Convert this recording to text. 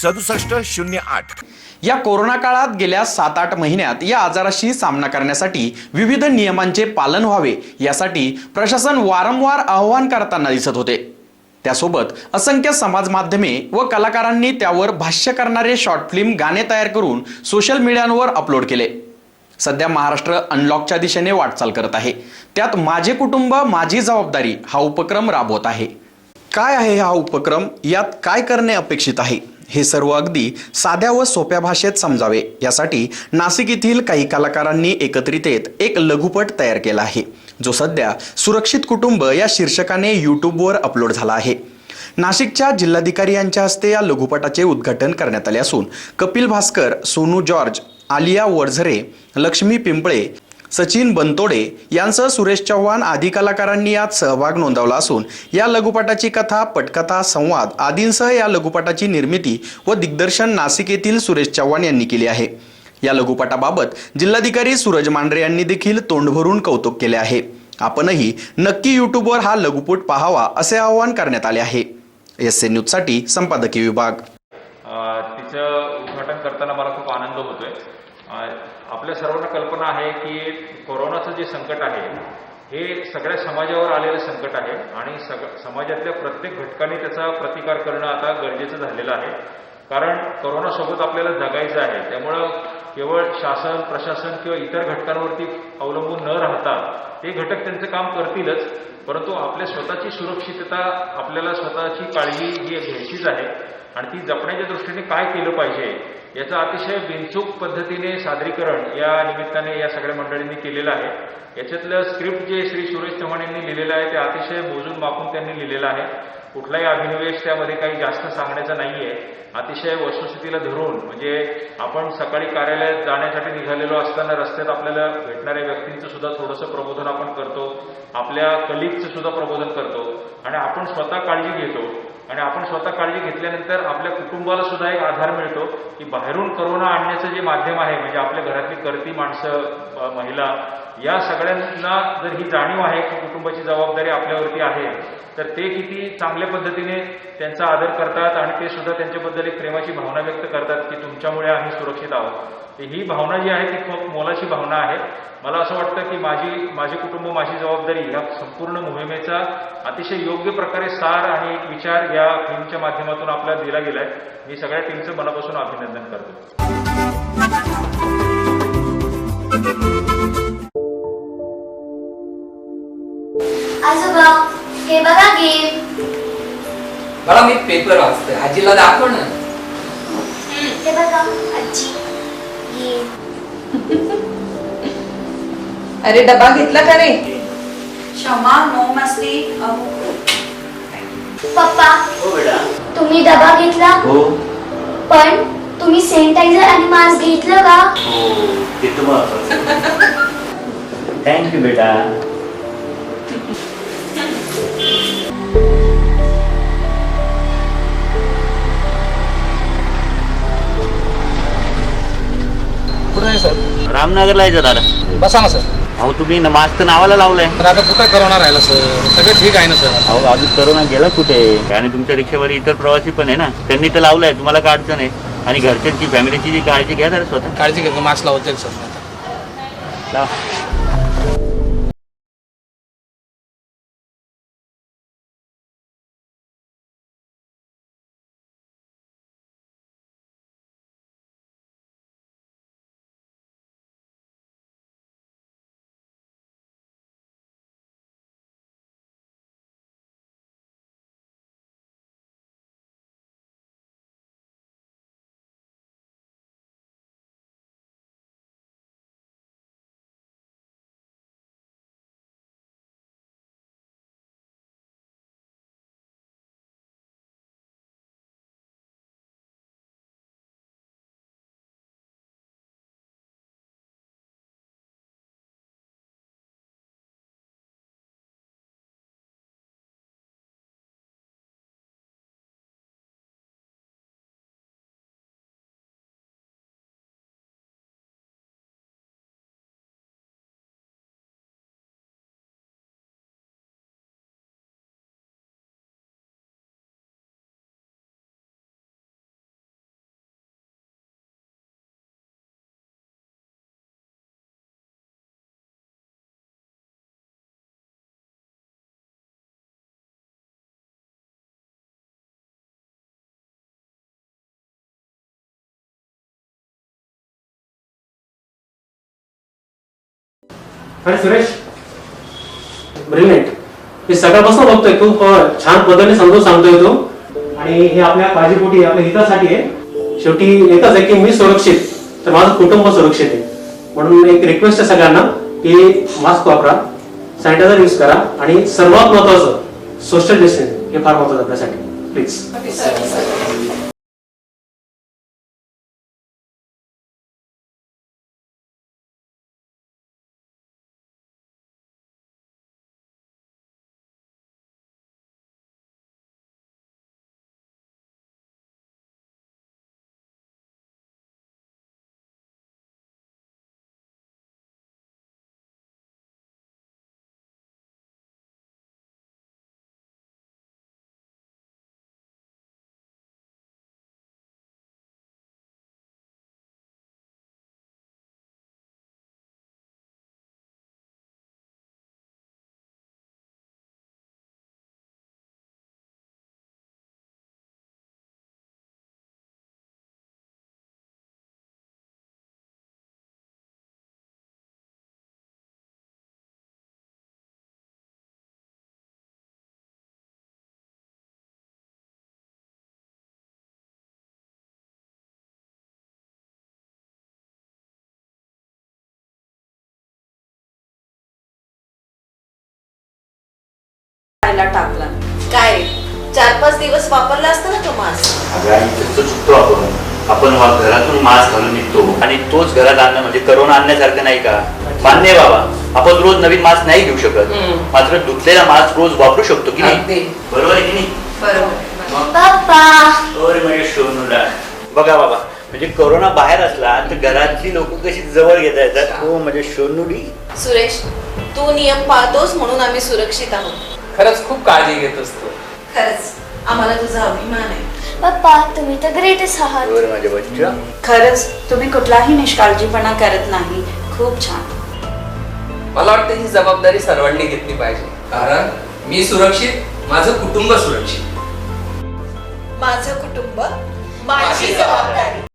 सदुसष्ट शून्य आठ. या कोरोना काळात गेल्या सात आठ महिन्यात या आजाराशी सामना करण्यासाठी विविध नियमांचे पालन व्हावे यासाठी प्रशासन वारंवार आवाहन करताना दिसत होते. त्यासोबत असंख्य समाज माध्यमे व कलाकारांनी त्यावर भाष्य करणारे शॉर्ट फिल्म गाणे तयार करून सोशल मीडियावर अपलोड केले. सध्या महाराष्ट्र अनलॉकच्या दिशेने वाटचाल करत आहे. त्यात माझे कुटुंब माझी जबाबदारी हा उपक्रम राबवत आहे. काय आहे हा उपक्रम? यात काय करणे अपेक्षित आहे? हे सर्व अगदी साध्या व सोप्या भाषेत समजावे. यासाठी नाशिक येथील काही कलाकारांनी एकत्रित येत एक लघुपट तयार केला आहे जो सध्या सुरक्षित कुटुंब या शीर्षकाने यूट्यूबवर अपलोड झाला आहे. नाशिकच्या जिल्हाधिकारी यांच्या हस्ते या लघुपटाचे उद्घाटन करण्यात आले असून कपिल भास्कर सोनू जॉर्ज आलिया वरझरे लक्ष्मी पिंपळे सचिन बनतोडे यांसह सुरेश चव्हाण आदी कलाकारांनी यात सहभाग नोंदवला असून या लघुपटाची कथा पटकथा संवाद आदींसह या लघुपटाची निर्मिती व दिग्दर्शन नाशिक येथील सुरेश चव्हाण यांनी केली आहे. या लघुपटाबाबत जिल्हाधिकारी सूरज मांढरे यांनी देखील तोंड भरून कौतुक केले आहे. आपणही नक्की यूट्यूबवर हा लघुपट पाहावा असे आवाहन करण्यात आले आहे. एस एन न्यूजसाठी संपादकीय विभाग. तिचं उद्घाटन करताना मला खूप आनंद होतोय. आपल्या सर्वांना कल्पना आहे की कोरोनाचं जे संकट आहे हे सगळ्या समाजावर आलेलं संकट आहे आणि सग समाजातल्या प्रत्येक घटकाने त्याचा प्रतिकार करणं आता गरजेचं झालेलं आहे. कारण कोरोनासोबत आपल्याला जगायचं आहे. त्यामुळं केवळ शासन प्रशासन किंवा इतर घटकांवरती अवलंबून न राहता ते घटक त्यांचं काम करतीलच परंतु आपल्या स्वतःची सुरक्षितता आपल्याला स्वतःची काळजी ही घ्यायचीच आहे. आणि ती जपण्याच्या दृष्टीने काय केलं पाहिजे याचं अतिशय बिनचूक पद्धतीने सादरीकरण या निमित्ताने या सगळ्या मंडळींनी केलेलं आहे. याच्यातलं स्क्रिप्ट जे श्री सुरेश चव्हाण यांनी लिहिलेलं आहे ते अतिशय मोजून मापून त्यांनी लिहिलेलं आहे. कुठलाही अभिनिवेश त्यामध्ये काही जास्त सांगण्याचा नाही आहे अतिशय वस्तुस्थितीला धरून म्हणजे आपण सकाळी कार्यालयात जाण्यासाठी निघालेलो असताना रस्त्यात आपल्याला भेटणाऱ्या व्यक्तींचं सुद्धा थोडंसं प्रबोधन आपण करतो. आपल्या कलिगचं सुद्धा प्रबोधन करतो. आणि आपण स्वतः काळजी घेतो. आणि आपण स्वतः काळजी घेतल्यानंतर आपल्या कुटुंबाला सुद्धा एक आधार मिळतो की बाहेरून करोना आणण्याचं जे माध्यम आहे म्हणजे आपल्या घरातली करती माणसं महिला या सगळ्यांना जर ही जाणीव आहे की कुटुंबाची जबाबदारी आपल्यावरती आहे तर ते किती चांगल्या पद्धतीने त्यांचा आदर करतात आणि ते सुद्धा त्यांच्याबद्दल एक प्रेमाची भावना व्यक्त करतात की तुमच्यामुळे आम्ही सुरक्षित आहोत. तर ही भावना जी आहे ती खूप मोलाची भावना आहे. मला असं वाटतं की माझी माझे कुटुंब माझी जबाबदारी या संपूर्ण मोहिमेचा अतिशय योग्य प्रकारे सार आणि एक विचार या फिल्मच्या माध्यमातून आपल्याला दिला गेलाय. मी सगळ्या टीमचं मनापासून अभिनंदन करतो. हे बघा गेम बाळा मी पेपर वाचतोय. आजीला दाखव ना. हे बघा आजी. गेम अरे डबा घेतला का रे? क्षमा नो मस्ती. पप्पा हो बेटा. तुम्ही डबा घेतला? हो. पण तुम्ही सॅनिटायझर आणि मास्क घेतलं का? हो ते महत्वाचं थँक्यू बेटा. रामनगरला यायचं दादा बसा ना सर. अहो तुम्ही न- मास्क नावाला लावलंय. तर आता कुठं करोना राहिला सर? सगळं ठीक आहे ना सर? अहो अजून करोना गेला कुठे? आणि तुमच्या रिक्षावर इतर प्रवासी पण आहे ना? त्यांनी तर लावलंय तुम्हाला काय अडचण आहे? आणि घरच्यांची फॅमिलीची जी काळजी घ्या जरा स्वतः. काळजी घेतो मास्क लावतील सर. लावा. अरे सुरेश ब्रिलियंट मी सकाळपासून बघतोय खूप छान पद्धतीने समजून सांगतोय तू. आणि हे आपल्या काळजीपोटी आपल्या हितासाठी आहे. शेवटी एकच आहे की मी सुरक्षित तर माझं कुटुंब सुरक्षित आहे. म्हणून एक रिक्वेस्ट आहे सगळ्यांना की मास्क वापरा सॅनिटायझर यूज करा आणि सर्वात महत्वाचं सोशल डिस्टन्स हे फार महत्वाचं आपल्यासाठी. प्लीज खायला टाकला. काय? चार पाच दिवस वापरला असता ना तो मास्क? अगं आई तसं चुकतो आपण. आपण वा- घरातून मास्क घालून निघतो. आणि तोच घरात आणणं म्हणजे करोना आणण्यासारखं नाही का? मान्य आहे बाबा. आपण रोज नवीन मास्क नाही घेऊ शकत. हम्म. मात्र धुतलेला मास्क रोज वापरू शकतो की अगदी. नाही बरोबर आहे की नाही? बरोबर. पप्पा ओरे म्हणजे सोनूला. बघा बाबा म्हणजे कोरोना बाहेर असला तर घरातली लोक कशी जवळ घेता येतात? हो म्हणजे सोनूली. सुरेश तू नियम पाळतोस म्हणून आम्ही सुरक्षित आहोत. खरंच खूप काळजी घेत असतो. खरंच. आम्हाला तुझा अभिमान आहे. पप्पा तुम्ही तर ग्रेटेस्ट आहात. ओरे माझ्या बच्चा. खरंच तुम्ही कुठलाही निष्काळजीपणा करत नाही. खूप छान. मला वाटतं ही जबाबदारी सर्वांनी घेतली पाहिजे. कारण मी सुरक्षित माझं कुटुंब सुरक्षित. माझं कुटुंब माझी जबाबदारी.